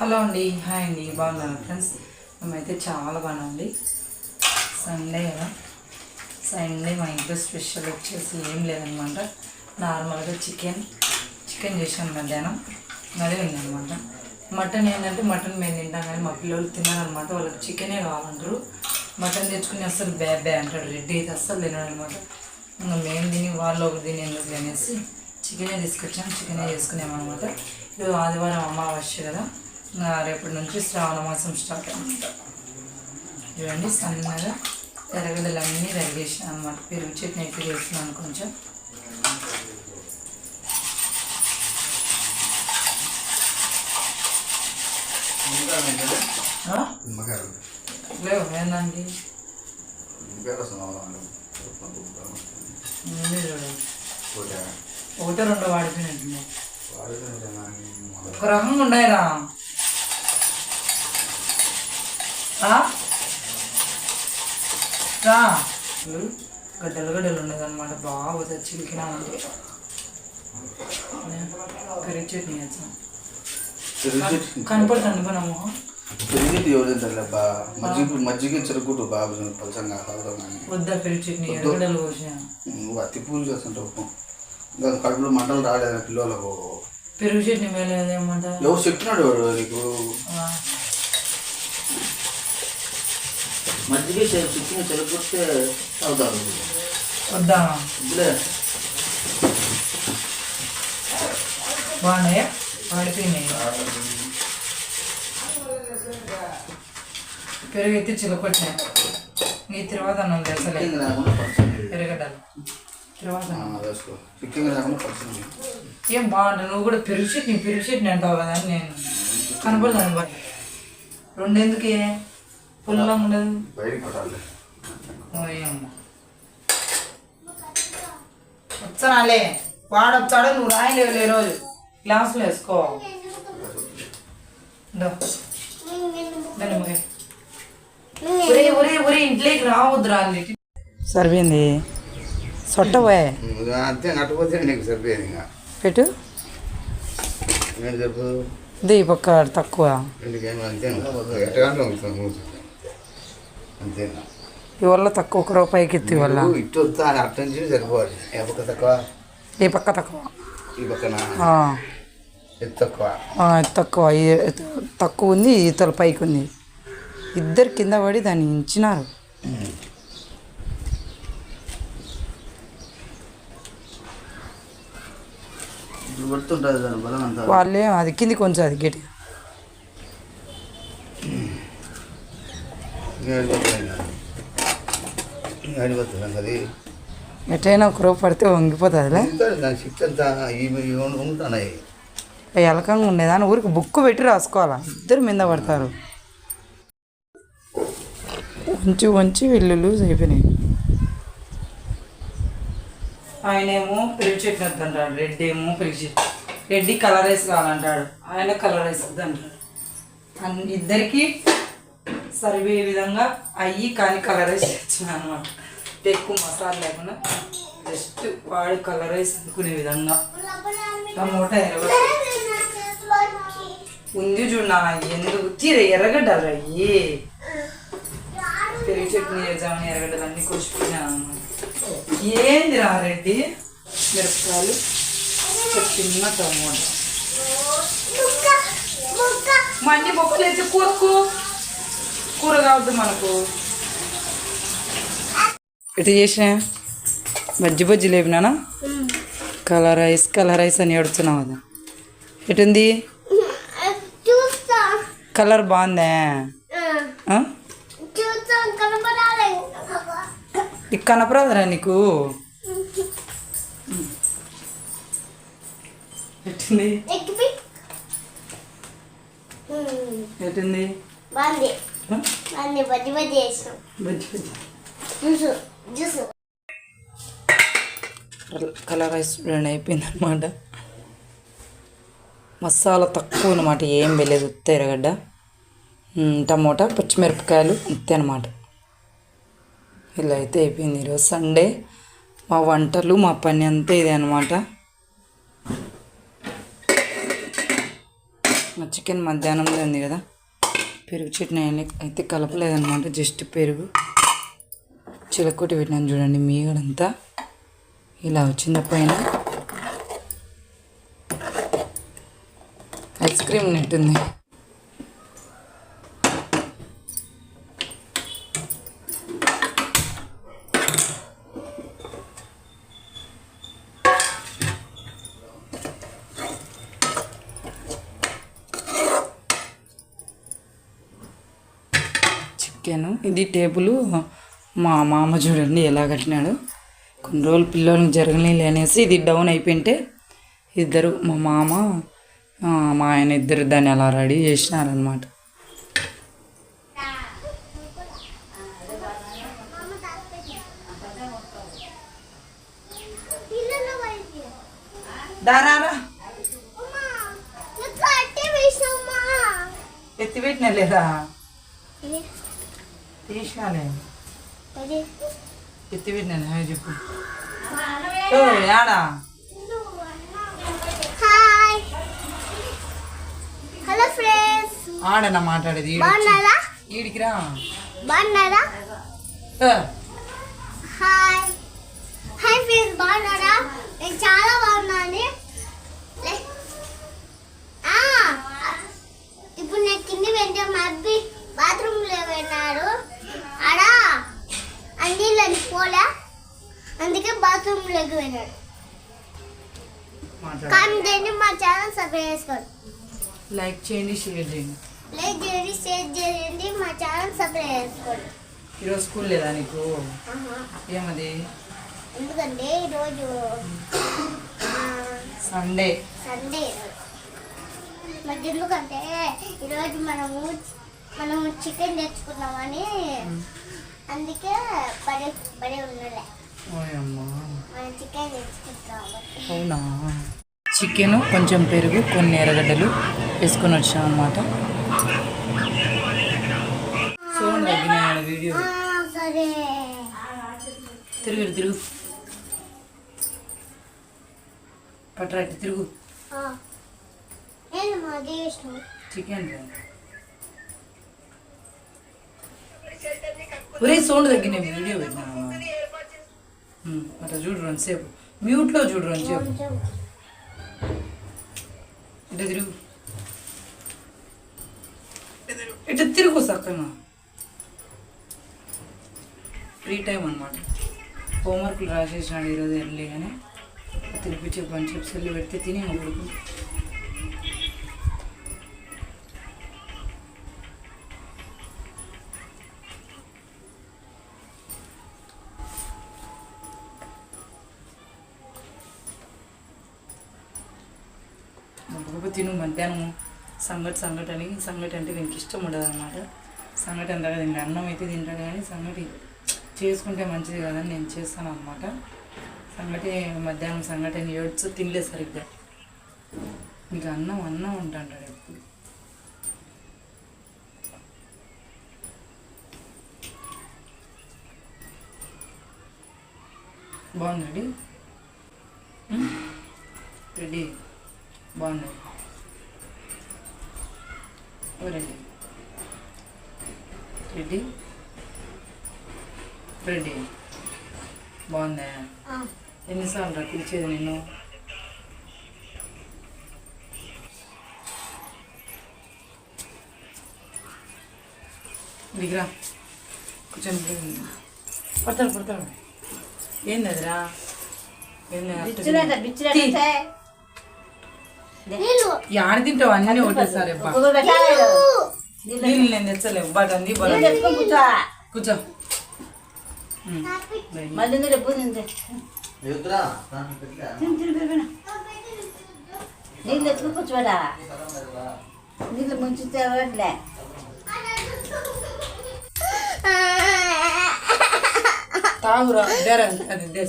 Hello అండి. Hi అండి. బాగున్నాను ఫ్రెండ్స్? మేమైతే చాలా బాగున్నాండి సండే కదా. సండే మా ఇంట్లో స్పెషల్ వచ్చేసి ఏం లేదనమాట. నార్మల్గా చికెన్ చికెన్ చేశాను మధ్యాహ్నం. అదే ఉందన్నమాట మటన్ ఏంటంటే మటన్ మేము తింటాం కానీ మా పిల్లలు తిన్నారనమాట వాళ్ళకి చికెనే కావాలంటారు. మటన్ తెచ్చుకుని అస్సలు బ్యా బ్యా అంటాడు రెడ్డి అయితే అస్సలు తినడనమాట. ఇంకా మేము తిని వాళ్ళు ఒకటి తిని ఎందుకు అనేసి చికెనే తీసుకొచ్చాం. చికెనే చేసుకున్నామన్నమాట ఇప్పుడు ఆదివారం అమావాస్య కదా. రేపటి నుంచి శ్రావణ మాసం స్టార్ట్ అనమాట చూడండి సన్నగా తెరగదలు అన్నీ తరిగేసాను అనమాట పెరుగు చట్నీ అయితే చేస్తున్నాను కొంచెం. లేవు ఏందండి? ఒకటో రెండో వాడిపోయినట్టుంది వాడుతున్నాను ఒక రకంగా ఉన్నాయిరా. గడ్డలు గడ్డలు ఉండదు అనమాట బాగా చిలికినా ఉంటే కర్రీ చట్నీ వేస్తాం కనపడుతుంది మన మొహం. పెరిగేటి ఎవరు తింటారులేబ్బా మజ్జిగ పలసంగా కానీ వద్దా పెరుగు చట్నీ? ఎరగడలు పోసిన నువ్వు అతి పూజ చేస్తుంటావు ఇంకా కడుపులో మంటలు రాలేదు పిల్లలకు? పెరుగు చట్నీ ఎవరు వాడు నీకు? మజ్జిగ చిక్కిన చెరుకుతే తాగుతారు. వద్దా? బాగున్నాయా? వాడిపోయినాయి పెరుగు అయితే చిలకొట్టినాయి నీ తర్వాత అన్నం తెలుసలే తర్వాత పలసంగా ఏం బాగుంటుంది నువ్వు కూడా పెరుగు చట్నీ పెరుగు చట్నీ అంటావు కదా నేను కనపడతాను బాయ్ రెండెందుకే? ఉండదు. వచ్చానాలే వాడు వచ్చాడు నువ్వు రాయలేవు లే రోజు. గ్లాసులు వేసుకో. ఒరే ఒరే ఒరే ఇంట్లోకి రావద్దు రాలి సరిపోయింది. సొట్టపోయే అంతే నట్టపోతే నీకు సరిపోయేది ఇంకా. పెట్టు. ఇది పక్క తక్కువ. అంతే అంతేనా? వల్ల తక్కువ ఒక రూపాయికి ఎత్తి నువ్వు ఇటు వస్తా అర్థం చేసి సరిపోవాలి ఏ పక్క తక్కువ? ఈ పక్క తక్కువ? ఈ పక్కన? తక్కువ? ఇది తక్కువ. తక్కువ ఉంది ఈతల పైకి ఉంది. ఇద్దరు కింద పడి దాన్ని ఇంచినారు అంతా. వాళ్ళే అది కింది కొంచెం అది గట్టి ఇంకా అడిగిపోతుంది అది పడితే వంగిపోతుందిలే. ఉంటాడు దాని శక్తి అంతా ఎలకంగా ఉండేదాన్ని? ఊరికి బుక్ పెట్టి రాసుకోవాలా? ఇద్దరు మీద పడతారు. వంచి వంచి వెల్లుల్లు అయిపోయినాయి. ఆయనేమో పెరుగు చట్నీ వద్దంటాడు రెడ్డి ఏమో పెరుగు చట్నీ రెడ్డి కలర్ రైస్ కావాలంటాడు. ఆయన కలర్ రైస్ వద్దంటాడు ఇద్దరికి సరిపోయే విధంగా అయ్యి కానీ కలర్ రైస్ తెచ్చిన అనమాట ఎక్కువ మసాలా లేకుండా జస్ట్ వాడి కలర్ అనుకునే విధంగా. టమోటా ఎర్రగడ్డ. ఉంది చూడు ఎందుకు తీర ఎర్రగడ్డలు అయ్యి. పెరుగు చట్నీ చేద్దామని ఎర్రగడ్డలు అన్నీ కోసిపోయినా ఏంది రా రెడ్డి? మిరపకాయలు చిన్న టమోటా. మన్ని బొక్కలు వేసి కూరకు. కూర కావద్దు మనకు. ఎటు చేసిన? బజ్జి బజ్జి లేపినానా? కలర్ రైస్ కలర్ రైస్ అని ఏడుతున్నావు కదా. ఎటుంది? కలర్ బాగుందా? నీకు కనపరాదురా నీకు? ఎట్టింది ఎట్టింది బాగుంది ఆ? బాగుంది బజ్జి బజ్జి చేసినాం bajji bajji juice juice colour rice చూడండి అయిపోయింది అనమాట మసాలా తక్కువ అనమాట ఏం వెళ్ళేది ఉత్త ఎర్రగడ్డ టమోటా పచ్చిమిరపకాయలు అంతే అనమాట ఇలా అయితే అయిపోయింది ఈరోజు సండే మా వంటలు మా పని అంతా ఇదే అనమాట మా చికెన్ మధ్యాహ్నంలో ఉంది కదా. పెరుగు చట్నీ అయితే కలపలేదన్నమాట జస్ట్ పెరుగు. చిలకొట్టి పెట్టినాను చూడండి మీగడంతా ఇలా వచ్చింది పైన. ఐస్ క్రీమ్ నెట్టుంది. చికెన్ ఇది టేబుల్. మా మామ చూడండి ఎలా కట్టినాడు. కొన్ని రోజులు పిల్లలకి జరగలేదు అనేసి ఇది డౌన్ అయిపోయింటే ఇద్దరు మా మామ మా ఆయన ఇద్దరు దాన్ని అలా రెడీ చేసినారనమాట దారారా ఎత్తి పెట్టినా లేదా? తీసినాలే పెట్టినా చెప్పు. యాడా హాయ్. Hello friends. ఆడనా మాట్లాడేది? ఈడు వచ్చి. బాగున్నారా? హాయ్. హాయ్ ఫ్రెండ్స్ బాగున్నారా? నేను చాలా బాగున్నాను. ఇప్పుడు నేను కింది వెంటే మా బాత్రూంలో వెళ్ళాడు ఆడ అన్నీళ్ళని పోలే. అందుకే బాత్రూంలోకి వెళ్ళాడు కానీ దీన్ని మా ఛానల్ సబ్స్క్రైబ్ చేసుకోండి. లైక్ చేయండి షేర్ చేయండి. లైక్ చేయండి షేర్ చేయండి మా ఛానల్ సబ్స్క్రైబ్ చేసుకోండి. ఈరోజు స్కూల్ లేదా నీకు. ఏమది? ఎందుకంటే ఈరోజు సండే. సండే. మరి ఎందుకంటే ఈరోజు మనము మనము చికెన్ తెచ్చుకున్నామని అందుకే పడే పడే ఉన్నలే మనం చికెన్ తెచ్చుకుంటాం. అవునా? చికెన్ కొంచెం పెరుగు కొన్ని ఎర్రగడ్డలు వేసుకొని వచ్చాం తగ్గినాయి వీడియో. సరే. తిరుగు తిరుగు. పట్రాటి తిరుగు. చికెన్ ఒరే సౌండ్ తగ్గిన వీడియో పెట్టినా అట్లా చూడు రెండుసేపు మ్యూట్లో చూడు రెండుసేపు ఇట్లా ఇటు తిరుగు. ఇటు తిరుగు చక్కగా ఫ్రీ టైం అనమాట హోంవర్క్లు రాసేసినాడు ఈరోజు ఎర్లీగానే. తినిపించే పని చెప్పి వెళ్ళి పెడితే తిని కొడుకు గొప్ప తిను మధ్యాహ్నం సంగటి సంగటి అని సంగటి అంటే దీనికి ఇష్టం ఉండదు అనమాట సంగటి అంతగా తింటా అన్నం అయితే తింటాడు కానీ సంగటి చేసుకుంటే మంచిది కదని నేను చేస్తాను అనమాట సంగటి మధ్యాహ్నం సంగటి అని ఏడ్చు తినలేదు సరిగ్గా. మీకు అన్నం అన్నం ఉంటాడు ఎప్పుడు. రెడీ? ఓ రెడీ. రెడీ? రెడీ. బాగుందా. ఎన్నిసార్లు రా పిలిచేది నేను దిగరా కూర్చొని పడతాడు పడతాడు. ఏంది అదిరా? ఏంది యాడ తింటావు? అన్నీ ఒకటేసారి నీళ్ళు. నేను తెచ్చలేవు బట్ అంది కూర్చో. నీళ్ళు ఎత్తుకు కూర్చోడా? నీళ్ళు ముంచి తెరవట్లే తాగురా అది